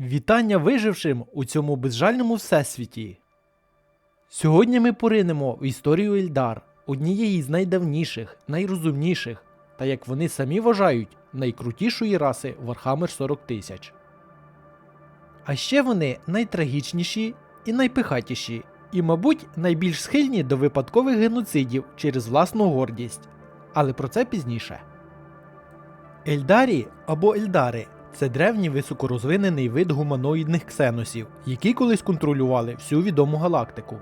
Вітання вижившим у цьому безжальному всесвіті. Сьогодні ми поринемо в історію Ельдар, однієї з найдавніших, найрозумніших та, як вони самі вважають, найкрутішої раси Warhammer 40 тисяч. А ще вони найтрагічніші і найпихатіші, і, мабуть, найбільш схильні до випадкових геноцидів через власну гордість. Але про це пізніше. Ельдарі або Ельдари це древній високорозвинений вид гуманоїдних ксеносів, які колись контролювали всю відому галактику.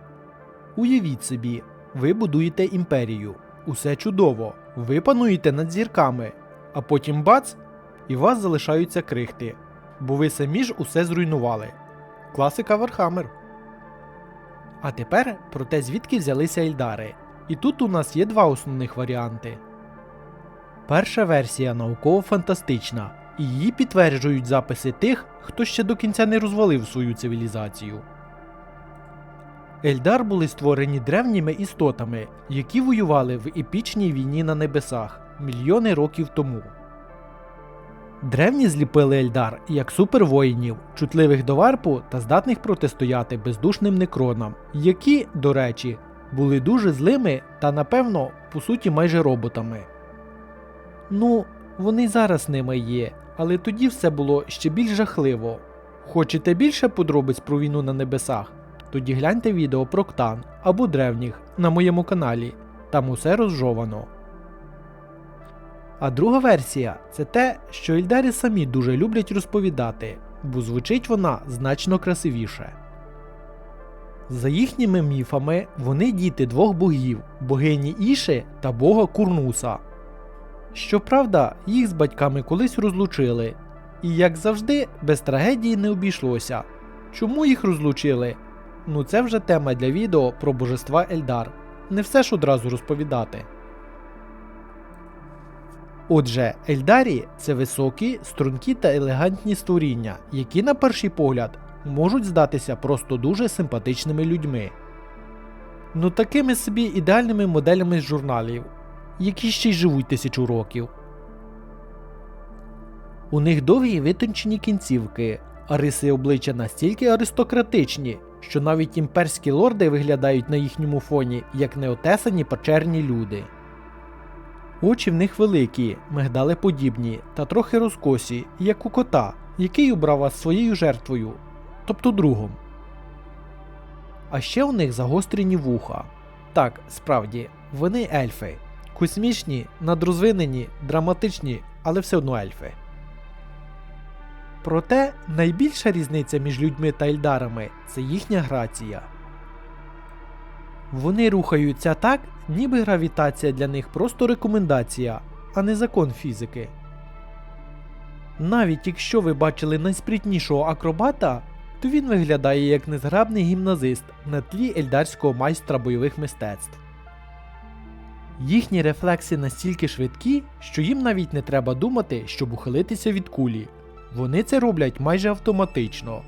Уявіть собі, ви будуєте імперію, усе чудово, ви пануєте над зірками, а потім бац, і вас залишаються крихти, бо ви самі ж усе зруйнували. Класика Вархаммер. А тепер про те, звідки взялися Ельдари. І тут у нас є два основних варіанти. Перша версія науково-фантастична, її підтверджують записи тих, хто ще до кінця не розвалив свою цивілізацію. Ельдар були створені древніми істотами, які воювали в епічній війні на небесах мільйони років тому. Древні зліпили Ельдар як супервоїнів, чутливих до варпу та здатних протистояти бездушним некронам, які, до речі, були дуже злими та, напевно, по суті майже роботами. Ну, вони зараз ними є, але тоді все було ще більш жахливо. Хочете більше подробиць про війну на небесах? Тоді гляньте відео про Ктан або древніх на моєму каналі, там усе розжовано. А друга версія це те, що Ільдарі самі дуже люблять розповідати, бо звучить вона значно красивіше. За їхніми міфами, вони діти двох богів богині Іши та бога Курнуса. Щоправда, їх з батьками колись розлучили, і, як завжди, без трагедії не обійшлося. Чому їх розлучили? Ну це вже тема для відео про божества Ельдар. Не все ж одразу розповідати. Отже, Ельдарі це високі, стрункі та елегантні створіння, які на перший погляд можуть здатися просто дуже симпатичними людьми. Ну такими собі ідеальними моделями з журналів, які ще й живуть тисячу років. У них довгі витончені кінцівки, а риси обличчя настільки аристократичні, що навіть імперські лорди виглядають на їхньому фоні як неотесані печерні люди. Очі в них великі, мигдалеподібні та трохи розкосі, як у кота, який убрав вас своєю жертвою, тобто другом. А ще у них загострені вуха. Так, справді, вони ельфи. Космічні, надрозвинені, драматичні, але все одно ельфи. Проте найбільша різниця між людьми та ельдарами це їхня грація. Вони рухаються так, ніби гравітація для них просто рекомендація, а не закон фізики. Навіть якщо ви бачили найспритнішого акробата, то він виглядає як незграбний гімназист на тлі ельдарського майстра бойових мистецтв. Їхні рефлекси настільки швидкі, що їм навіть не треба думати, щоб ухилитися від кулі. Вони це роблять майже автоматично.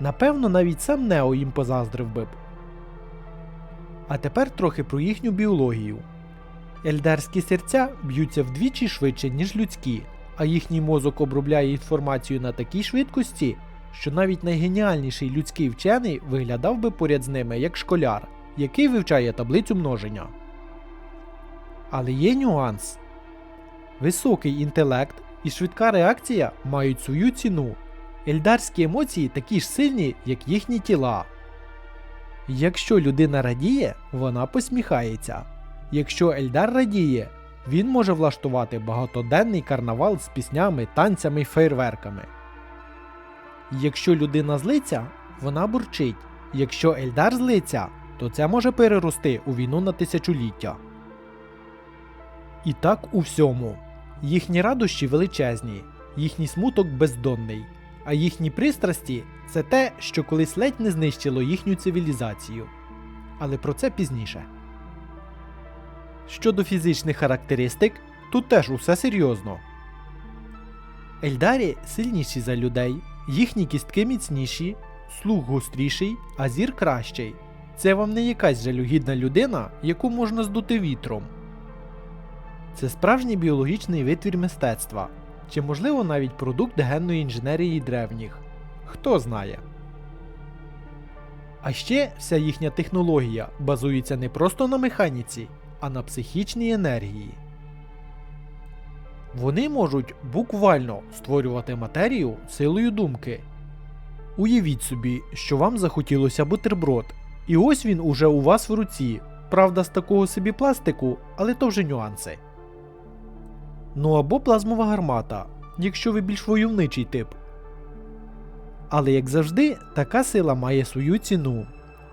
Напевно, навіть сам Нео їм позаздрив би. А тепер трохи про їхню біологію. Ельдарські серця б'ються вдвічі швидше, ніж людські, а їхній мозок обробляє інформацію на такій швидкості, що навіть найгеніальніший людський вчений виглядав би поряд з ними як школяр, який вивчає таблицю множення. Але є нюанс. Високий інтелект і швидка реакція мають свою ціну. Ельдарські емоції такі ж сильні, як їхні тіла. Якщо людина радіє, вона посміхається. Якщо Ельдар радіє, він може влаштувати багатоденний карнавал з піснями, танцями й фейерверками. Якщо людина злиться, вона бурчить. Якщо Ельдар злиться, то це може перерости у війну на тисячоліття. І так у всьому. Їхні радощі величезні, їхній смуток бездонний, а їхні пристрасті це те, що колись ледь не знищило їхню цивілізацію. Але про це пізніше. Щодо фізичних характеристик, тут теж усе серйозно. Ельдарі сильніші за людей, їхні кістки міцніші, слух гостріший, а зір кращий. Це вам не якась жалюгідна людина, яку можна здути вітром. Це справжній біологічний витвір мистецтва, чи можливо навіть продукт генної інженерії древніх. Хто знає. А ще вся їхня технологія базується не просто на механіці, а на психічній енергії. Вони можуть буквально створювати матерію силою думки. Уявіть собі, що вам захотілося бутерброд, і ось він уже у вас в руці. Правда, з такого собі пластику, але то вже нюанси. Ну або плазмова гармата, якщо ви більш войовничий тип. Але як завжди, така сила має свою ціну.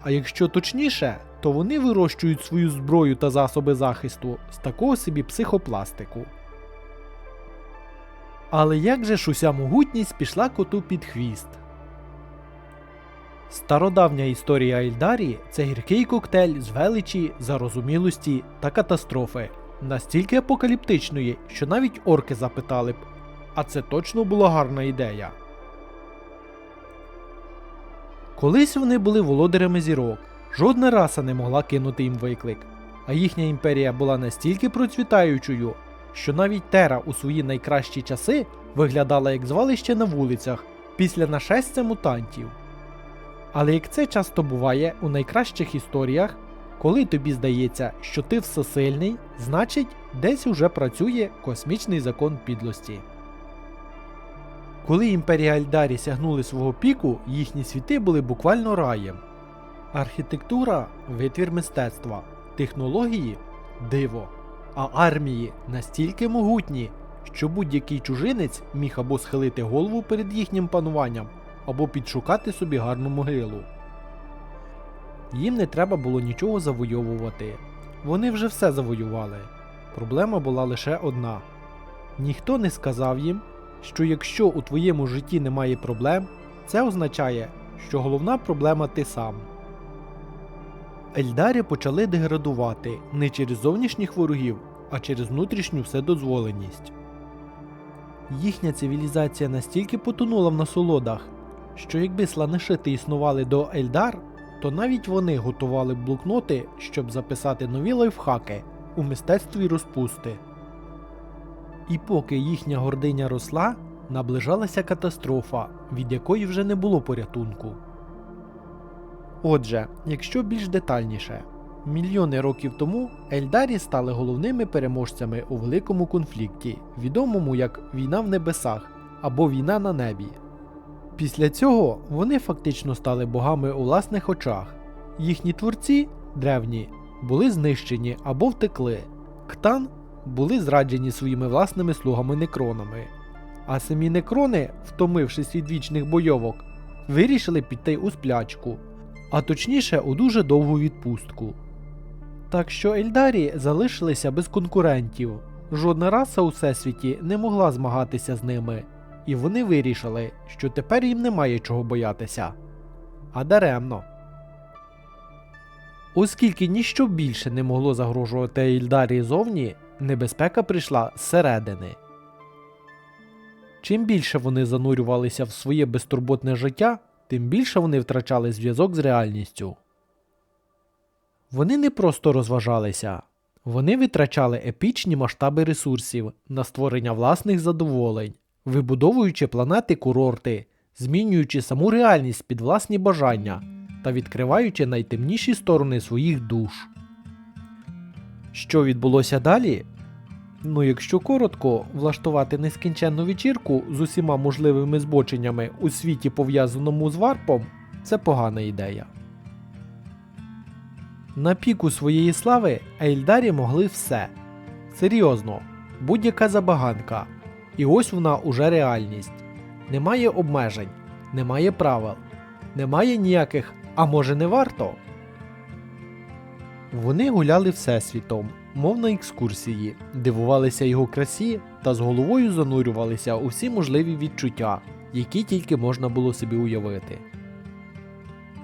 А якщо точніше, то вони вирощують свою зброю та засоби захисту з такого собі психопластику. Але як же ж уся могутність пішла коту під хвіст? Стародавня історія Ельдарі це гіркий коктейль з величі, зарозумілості та катастрофи, настільки апокаліптичної, що навіть орки запитали б, а це точно була гарна ідея. Колись вони були володарями зірок, жодна раса не могла кинути їм виклик, а їхня імперія була настільки процвітаючою, що навіть Тера у свої найкращі часи виглядала як звалище на вулицях після нашестя мутантів. Але як це часто буває у найкращих історіях, коли тобі здається, що ти всесильний, значить десь уже працює космічний закон підлості. Коли імперія Альдарі сягнули свого піку, їхні світи були буквально раєм. Архітектура витвір мистецтва, технології диво, а армії настільки могутні, що будь-який чужинець міг або схилити голову перед їхнім пануванням, або підшукати собі гарну могилу. Їм не треба було нічого завойовувати. Вони вже все завоювали. Проблема була лише одна: ніхто не сказав їм, що якщо у твоєму житті немає проблем, це означає, що головна проблема ти сам. Ельдарі почали деградувати не через зовнішніх ворогів, а через внутрішню вседозволеність. Їхня цивілізація настільки потонула в насолодах, що якби сланешити існували до Ельдар, то навіть вони готували блокноти, щоб записати нові лайфхаки у мистецтві розпусти. І поки їхня гординя росла, наближалася катастрофа, від якої вже не було порятунку. Отже, якщо більш детальніше, мільйони років тому Ельдарі стали головними переможцями у великому конфлікті, відомому як Війна в небесах або Війна на небі. Після цього вони фактично стали богами у власних очах. Їхні творці, древні, були знищені або втекли. Ктан були зраджені своїми власними слугами некронами. А самі некрони, втомившись від вічних бойовок, вирішили піти у сплячку, а точніше у дуже довгу відпустку. Так що Ельдарі залишилися без конкурентів. Жодна раса у всесвіті не могла змагатися з ними, і вони вирішили, що тепер їм немає чого боятися. А даремно. Оскільки ніщо більше не могло загрожувати Ельдарі зовні, небезпека прийшла зсередини. Чим більше вони занурювалися в своє безтурботне життя, тим більше вони втрачали зв'язок з реальністю. Вони не просто розважалися, вони витрачали епічні масштаби ресурсів на створення власних задоволень, вибудовуючи планети курорти, змінюючи саму реальність під власні бажання та відкриваючи найтемніші сторони своїх душ. Що відбулося далі? Ну, якщо коротко, влаштувати нескінченну вечірку з усіма можливими збоченнями у світі, пов'язаному з варпом, це погана ідея. На піку своєї слави Ельдарі могли все. Серйозно, будь-яка забаганка. І ось вона уже реальність. Немає обмежень, немає правил, немає ніяких, а може не варто. Вони гуляли всесвітом, мов на екскурсії, дивувалися його красі та з головою занурювалися у всі можливі відчуття, які тільки можна було собі уявити.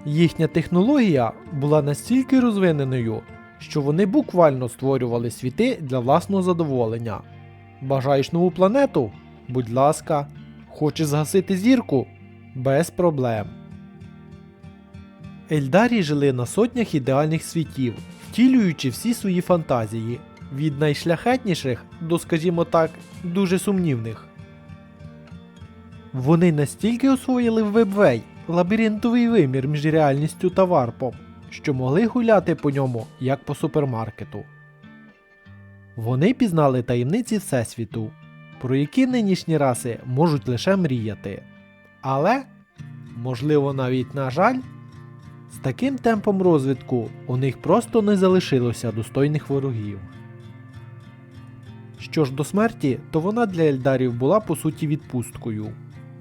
Їхня технологія була настільки розвиненою, що вони буквально створювали світи для власного задоволення. Бажаєш нову планету? Будь ласка, хочеш згасити зірку? Без проблем. Ельдарі жили на сотнях ідеальних світів, втілюючи всі свої фантазії, від найшляхетніших до, скажімо так, дуже сумнівних. Вони настільки освоїли вебвей, лабіринтовий вимір між реальністю та варпом, що могли гуляти по ньому як по супермаркету. Вони пізнали таємниці Всесвіту, про які нинішні раси можуть лише мріяти. Але, можливо, навіть на жаль, з таким темпом розвитку у них просто не залишилося достойних ворогів. Що ж до смерті, то вона для Ельдарів була по суті відпусткою.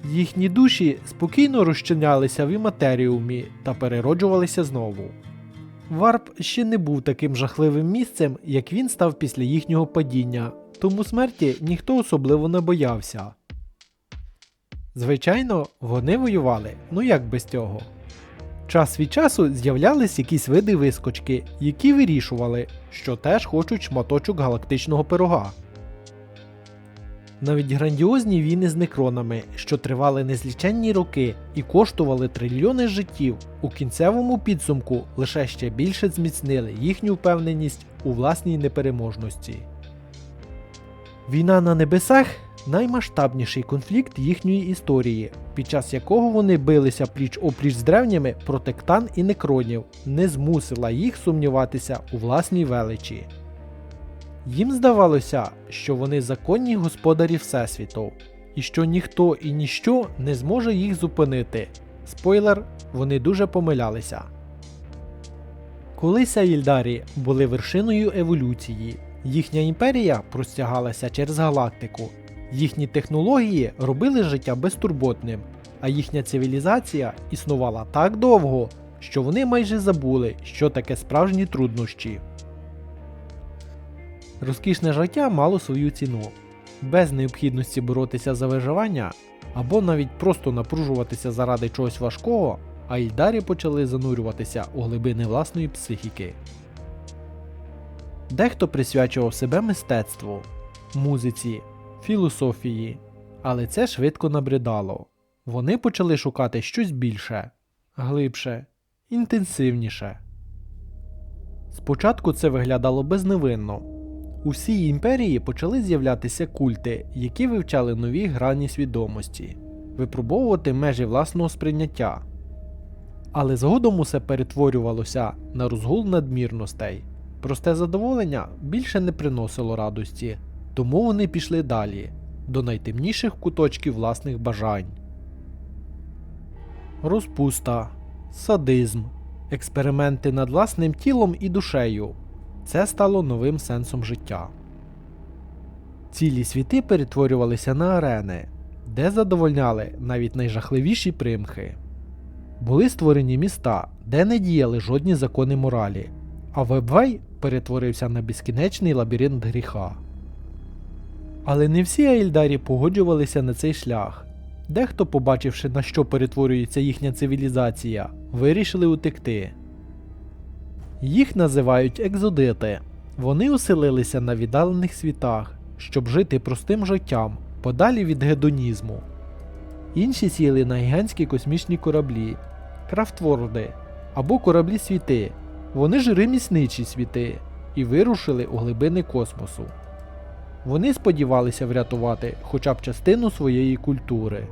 Їхні душі спокійно розчинялися в іматеріумі та перероджувалися знову. Варп ще не був таким жахливим місцем, як він став після їхнього падіння, тому смерті ніхто особливо не боявся. Звичайно, вони воювали, ну як без цього. Час від часу з'являлись якісь види вискочки, які вирішували, що теж хочуть шматочок галактичного пирога. Навіть грандіозні війни з некронами, що тривали незліченні роки і коштували трильйони життів, у кінцевому підсумку лише ще більше зміцнили їхню впевненість у власній непереможності. Війна на небесах наймасштабніший конфлікт їхньої історії, під час якого вони билися пліч опліч з древніми проти ктан і некронів, не змусила їх сумніватися у власній величі. Їм здавалося, що вони законні господарі Всесвіту, і що ніхто і ніщо не зможе їх зупинити. Спойлер, вони дуже помилялися. Колись Аїльдарі були вершиною еволюції. Їхня імперія простягалася через галактику. Їхні технології робили життя безтурботним, а їхня цивілізація існувала так довго, що вони майже забули, що таке справжні труднощі. Розкішне життя мало свою ціну. Без необхідності боротися за виживання або навіть просто напружуватися заради чогось важкого, Аїльдарі почали занурюватися у глибини власної психіки. Дехто присвячував себе мистецтву, музиці, філософії, але це швидко набридало. Вони почали шукати щось більше, глибше, інтенсивніше. Спочатку це виглядало безневинно. У всій імперії почали з'являтися культи, які вивчали нові грані свідомості, випробовувати межі власного сприйняття. Але згодом усе перетворювалося на розгул надмірностей. Просте задоволення більше не приносило радості, тому вони пішли далі, до найтемніших куточків власних бажань. Розпуста, садизм, експерименти над власним тілом і душею це стало новим сенсом життя. Цілі світи перетворювалися на арени, де задовольняли навіть найжахливіші примхи. Були створені міста, де не діяли жодні закони моралі, а Вебвей перетворився на безкінечний лабіринт гріха. Але не всі Аїльдарі погоджувалися на цей шлях. Дехто, побачивши, на що перетворюється їхня цивілізація, вирішили утекти. Їх називають екзодити. Вони оселилися на віддалених світах, щоб жити простим життям, подалі від гедонізму. Інші сіли на гігантські космічні кораблі, крафтворди або кораблі світи. Вони ж ремісничі світи і вирушили у глибини космосу. Вони сподівалися врятувати хоча б частину своєї культури.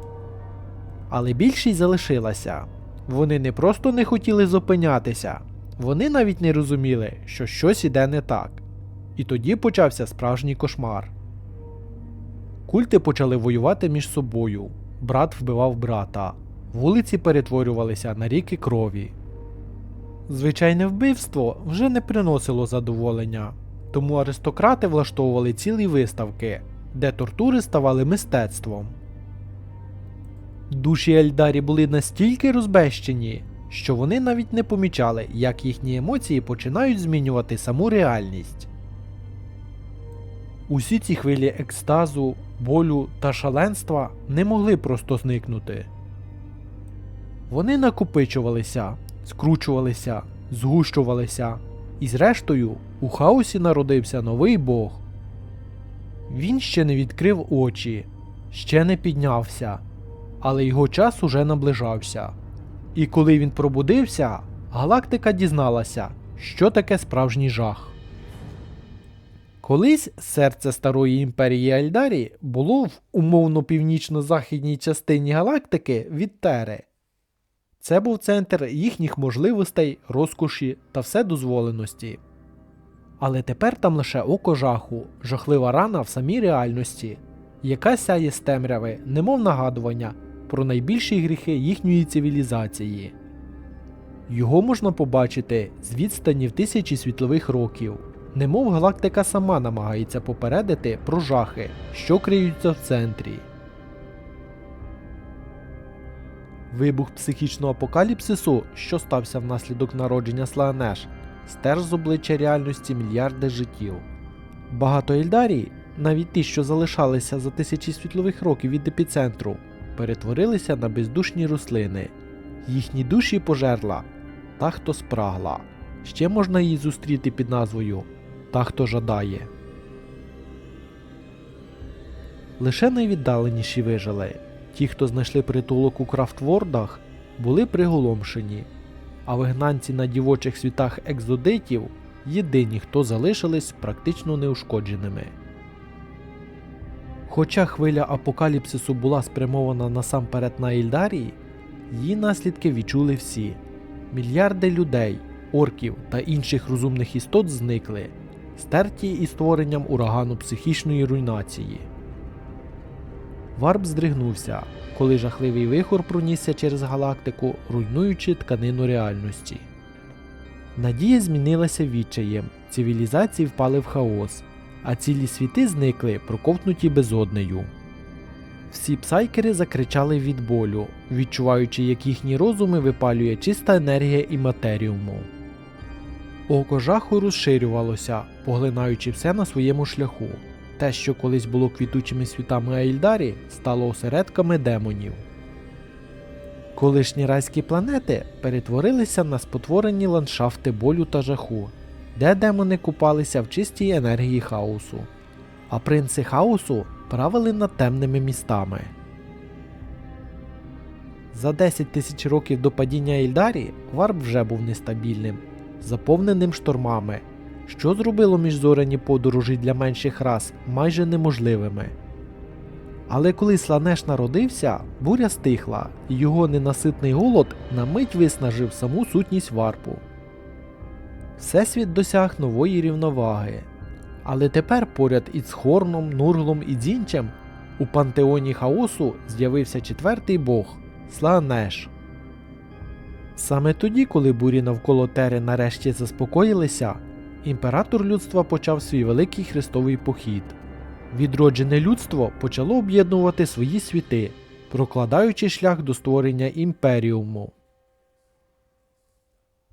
Але більшість залишилася. Вони не просто не хотіли зупинятися, вони навіть не розуміли, що щось іде не так. І тоді почався справжній кошмар. Культи почали воювати між собою. Брат вбивав брата, вулиці перетворювалися на ріки крові. Звичайне вбивство вже не приносило задоволення, тому аристократи влаштовували цілі виставки, де тортури ставали мистецтвом. Душі Ельдарі були настільки розбещені, що вони навіть не помічали, як їхні емоції починають змінювати саму реальність. Усі ці хвилі екстазу, болю та шаленства не могли просто зникнути. Вони накопичувалися, скручувалися, згущувалися, і зрештою у хаосі народився новий Бог. Він ще не відкрив очі, ще не піднявся, але його час уже наближався. І коли він пробудився, галактика дізналася, що таке справжній жах. Колись серце старої імперії Альдарі було в умовно північно-західній частині галактики від Тери. Це був центр їхніх можливостей, розкоші та вседозволеності. Але тепер там лише око жаху, жахлива рана в самій реальності, яка сяє з темряви, немов нагадування про найбільші гріхи їхньої цивілізації. Його можна побачити з відстані в тисячі світлових років, немов галактика сама намагається попередити про жахи, що криються в центрі. Вибух психічного апокаліпсису, що стався внаслідок народження Слаанеш, стер з обличчя реальності мільярди життів. Багато Ельдарій, навіть ті, що залишалися за тисячі світлових років від епіцентру, перетворилися на бездушні рослини. Їхні душі пожерла та, хто спрагла. Ще можна її зустріти під назвою Та, хто жадає. Лише найвіддаленіші вижили. Ті, хто знайшли притулок у крафтвордах, були приголомшені, а вигнанці на дівочих світах екзодитів єдині, хто залишились практично неушкодженими. Хоча хвиля апокаліпсису була спрямована насамперед на Ільдарії, її наслідки відчули всі. Мільярди людей, орків та інших розумних істот зникли, стерті із створенням урагану психічної руйнації. Варп здригнувся, коли жахливий вихор пронісся через галактику, руйнуючи тканину реальності. Надія змінилася відчаєм, цивілізації впали в хаос, а цілі світи зникли, проковтнуті безоднею. Всі псайкери закричали від болю, відчуваючи, як їхні розуми випалює чиста енергія і матеріуму. Око жаху розширювалося, поглинаючи все на своєму шляху. Те, що колись було квітучими світами Аїлдарі, стало осередками демонів. Колишні райські планети перетворилися на спотворені ландшафти болю та жаху, де демони купалися в чистій енергії хаосу, а принци хаосу правили над темними містами. За 10 тисяч років до падіння Ільдарі варп вже був нестабільним, заповненим штормами, що зробило міжзоряні подорожі для менших рас майже неможливими. Але коли Сланеш народився, буря стихла, і його ненаситний голод на мить виснажив саму сутність варпу. Всесвіт досяг нової рівноваги. Але тепер поряд із Хорном, Нурглом і Дзінчем у пантеоні хаосу з'явився четвертий бог Слаанеш. Саме тоді, коли бурі навколо Тери нарешті заспокоїлися, імператор людства почав свій великий хрестовий похід. Відроджене людство почало об'єднувати свої світи, прокладаючи шлях до створення імперіуму.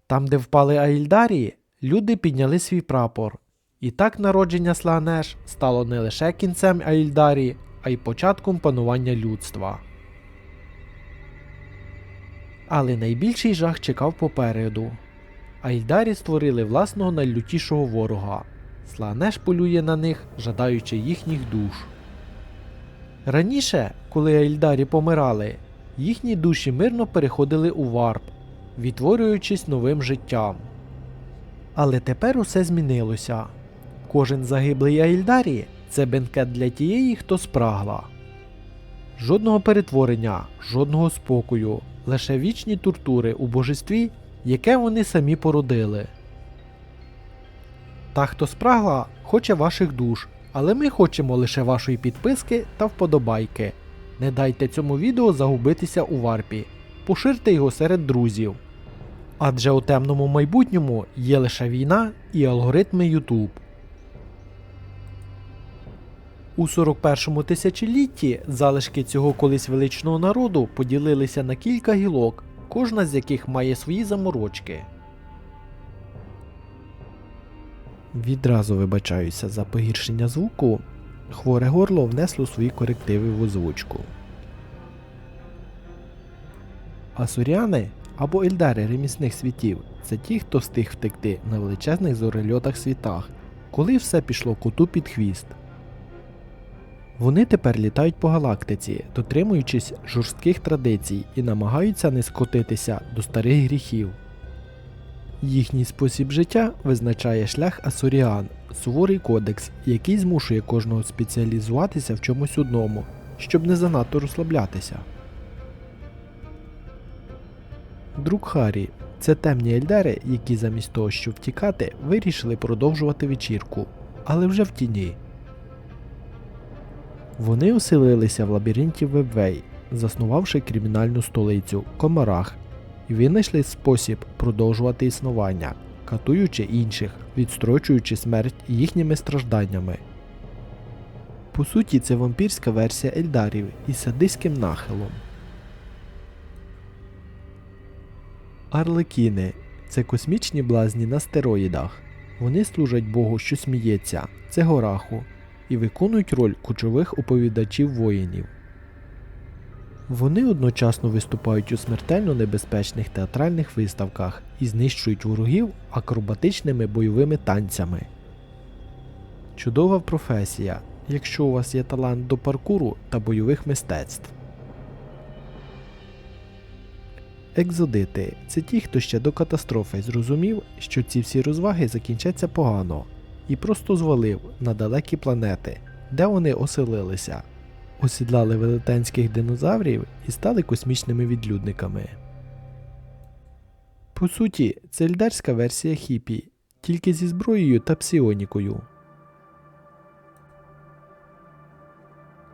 Там, де впали Аїлдарії, люди підняли свій прапор. І так народження Слаанеш стало не лише кінцем Аїлдарії, а й початком панування людства. Але найбільший жах чекав попереду. Аїлдарі створили власного найлютішого ворога. Слаанеш полює на них, жадаючи їхніх душ. Раніше, коли Аїлдарі помирали, їхні душі мирно переходили у варп, відтворюючись новим життям. Але тепер усе змінилося. Кожен загиблий Аїлдарі це бенкет для тієї, хто спрагла. Жодного перетворення, жодного спокою, лише вічні тортури у божестві, яке вони самі породили. Та, хто спрагла, хоче ваших душ, але ми хочемо лише вашої підписки та вподобайки. Не дайте цьому відео загубитися у варпі, поширте його серед друзів. Адже у темному майбутньому є лише війна і алгоритми YouTube. У 41-му тисячолітті залишки цього колись величного народу поділилися на кілька гілок, кожна з яких має свої заморочки. Відразу вибачаюся за погіршення звуку. Хворе горло внесло свої корективи в озвучку. Асуріани або ельдари ремісних світів це ті, хто встиг втекти на величезних зорельотах світах, коли все пішло коту під хвіст. Вони тепер літають по галактиці, дотримуючись жорстких традицій і намагаються не скотитися до старих гріхів. Їхній спосіб життя визначає шлях Асуріан, суворий кодекс, який змушує кожного спеціалізуватися в чомусь одному, щоб не занадто розслаблятися. Друкхарі це темні ельдари, які замість того, щоб втікати, вирішили продовжувати вечірку, але вже в тіні. Вони оселилися в лабіринті Вебвей, заснувавши кримінальну столицю Комарах, і винайшли спосіб продовжувати існування, катуючи інших, відстрочуючи смерть їхніми стражданнями. По суті, це вампірська версія Ельдарів із садиським нахилом. Арлекіни це космічні блазні на стероїдах. Вони служать Богу, що сміється, це Гораху, і виконують роль кочових оповідачів воїнів. Вони одночасно виступають у смертельно небезпечних театральних виставках і знищують ворогів акробатичними бойовими танцями. Чудова професія, якщо у вас є талант до паркуру та бойових мистецтв. Екзодити це ті, хто ще до катастрофи зрозумів, що ці всі розваги закінчаться погано, і просто звалив на далекі планети, де вони оселилися, осідлали велетенських динозаврів і стали космічними відлюдниками. По суті, це ельдарська версія хіпі, тільки зі зброєю та псіонікою.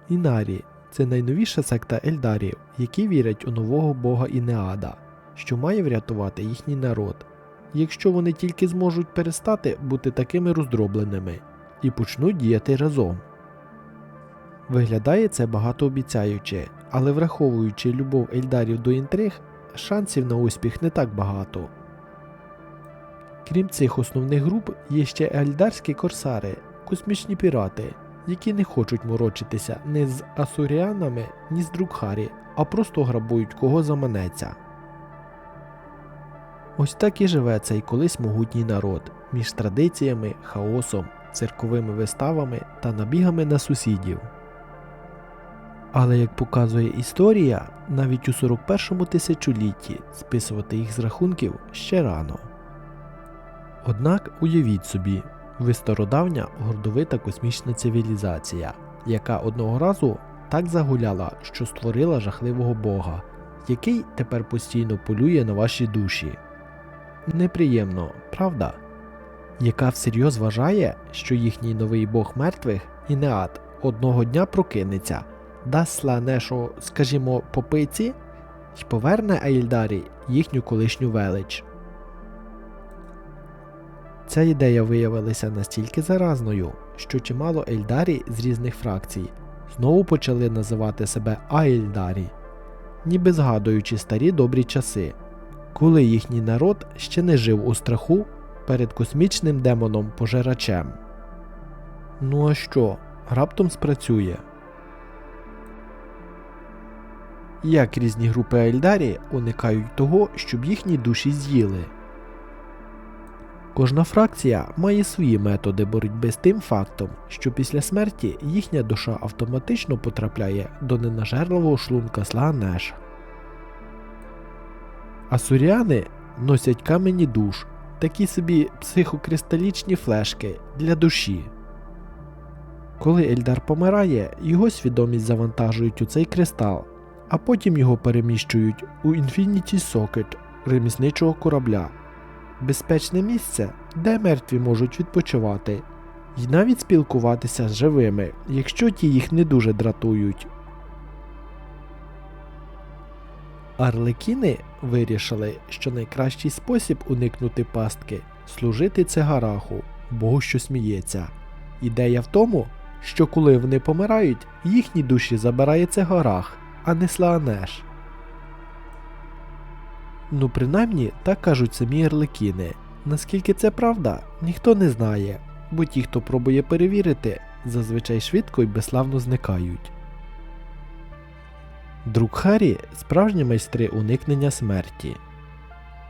Інарі це найновіша секта Ельдарів, які вірять у нового бога Інеада, що має врятувати їхній народ, якщо вони тільки зможуть перестати бути такими роздробленими і почнуть діяти разом. Виглядає це багатообіцяюче, але враховуючи любов Ельдарів до інтриг, шансів на успіх не так багато. Крім цих основних груп, є ще ельдарські корсари, космічні пірати, які не хочуть морочитися ні з асуріанами, ні з Друкхарі, а просто грабують кого заманеться. Ось так і живе цей колись могутній народ між традиціями, хаосом, цирковими виставами та набігами на сусідів. Але як показує історія, навіть у 41-му тисячолітті списувати їх з рахунків ще рано. Однак уявіть собі, ви стародавня гордовита космічна цивілізація, яка одного разу так загуляла, що створила жахливого бога, який тепер постійно полює на ваші душі. Неприємно, правда? Яка всерйоз вважає, що їхній новий бог мертвих Інеат одного дня прокинеться, дасть сланешу, скажімо, попиці й поверне Аїлдарі їхню колишню велич. Ця ідея виявилася настільки заразною, що чимало Ельдарі з різних фракцій знову почали називати себе Аельдарі, ніби згадуючи старі добрі часи, коли їхній народ ще не жив у страху перед космічним демоном пожирачем. Ну а що, раптом спрацює? Як різні групи Ельдарі уникають того, щоб їхні душі з'їли? Кожна фракція має свої методи боротьби з тим фактом, що після смерті їхня душа автоматично потрапляє до ненажерливого шлунка Слаганеша. Асуріани носять камені душ, такі собі психокристалічні флешки для душі. Коли Ельдар помирає, його свідомість завантажують у цей кристал, а потім його переміщують у Infinity Socket ремісничого корабля безпечне місце, де мертві можуть відпочивати, і навіть спілкуватися з живими, якщо ті їх не дуже дратують. Арлекіни вирішили, що найкращий спосіб уникнути пастки служити цигараху, богу, що сміється. Ідея в тому, що коли вони помирають, їхні душі забирає цигарах, а не слаанеш. Ну, принаймні, так кажуть самі арлекіни. Наскільки це правда, ніхто не знає, бо ті, хто пробує перевірити, зазвичай швидко і безславно зникають. Друкхарі справжні майстри уникнення смерті.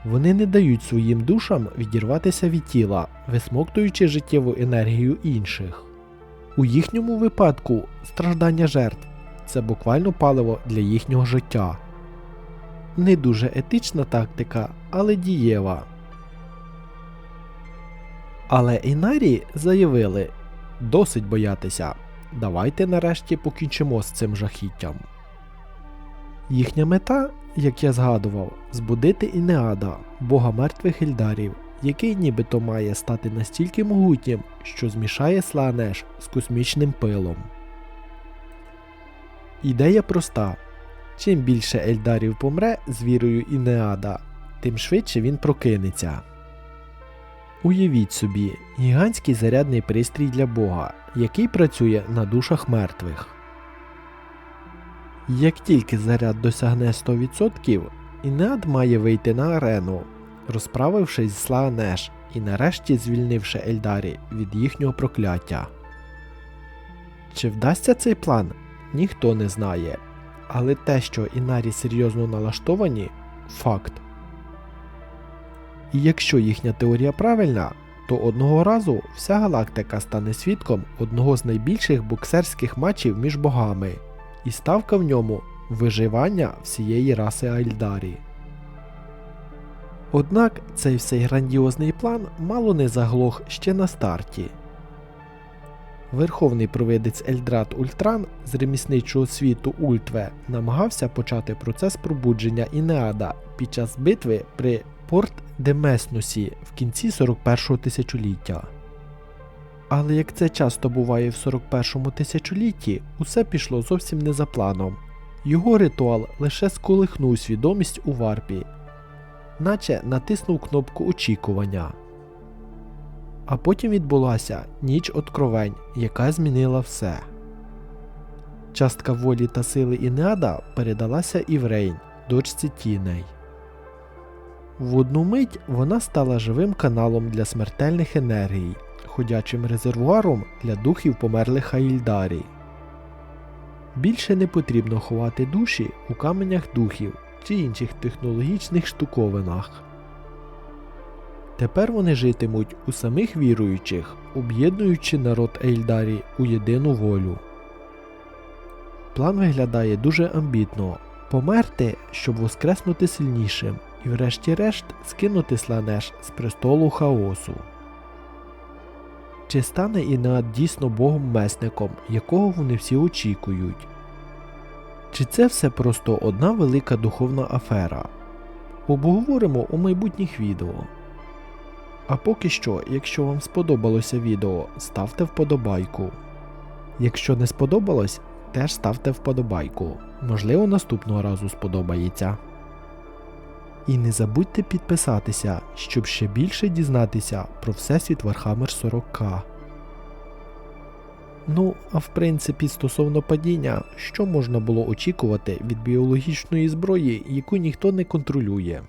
Вони не дають своїм душам відірватися від тіла, висмоктуючи життєву енергію інших. У їхньому випадку страждання жертв це буквально паливо для їхнього життя. Не дуже етична тактика, але дієва. Але Інарі заявили: досить боятися. Давайте нарешті покінчимо з цим жахіттям. Їхня мета, як я згадував, збудити Інеада, бога мертвих Ельдарів, який нібито має стати настільки могутнім, що змішає Слаанеш з космічним пилом. Ідея проста: чим більше Ельдарів помре з вірою Інеада, тим швидше він прокинеться. Уявіть собі, гігантський зарядний пристрій для Бога, який працює на душах мертвих. Як тільки заряд досягне 100%, Інеад має вийти на арену, розправившись з Слаанеш і нарешті звільнивши Ельдарі від їхнього прокляття. Чи вдасться цей план, ніхто не знає, але те, що Інарі серйозно налаштовані факт. І якщо їхня теорія правильна, то одного разу вся галактика стане свідком одного з найбільших боксерських матчів між богами, і ставка в ньому виживання всієї раси Альдарі. Однак цей всей грандіозний план мало не заглох ще на старті. Верховний провидець Ельдрат Ультран з ремісничого світу Ультве намагався почати процес пробудження Інеада під час битви при Порт Демеснусі в кінці 41-го тисячоліття. Але як це часто буває в 41-му тисячолітті, усе пішло зовсім не за планом. Його ритуал лише сколихнув свідомість у варпі, наче натиснув кнопку очікування. А потім відбулася ніч откровень, яка змінила все. Частка волі та сили Інеада передалася Іврейн, дочці Тіней. В одну мить вона стала живим каналом для смертельних енергій, ходячим резервуаром для духів померлих Аїлдарі. Більше не потрібно ховати душі у каменях духів чи інших технологічних штуковинах. Тепер вони житимуть у самих віруючих, об'єднуючи народ Ейлдарі у єдину волю. План виглядає дуже амбітно померти, щоб воскреснути сильнішим, і врешті-решт скинути сланеш з престолу хаосу. Чи стане Інеад дійсно богом-месником, якого вони всі очікують? Чи це все просто одна велика духовна афера? Обговоримо у майбутніх відео. А поки що, якщо вам сподобалося відео, ставте вподобайку. Якщо не сподобалось, теж ставте вподобайку. Можливо, наступного разу сподобається. І не забудьте підписатися, щоб ще більше дізнатися про Всесвіт Warhammer 40к. Ну, а в принципі, стосовно падіння, що можна було очікувати від біологічної зброї, яку ніхто не контролює.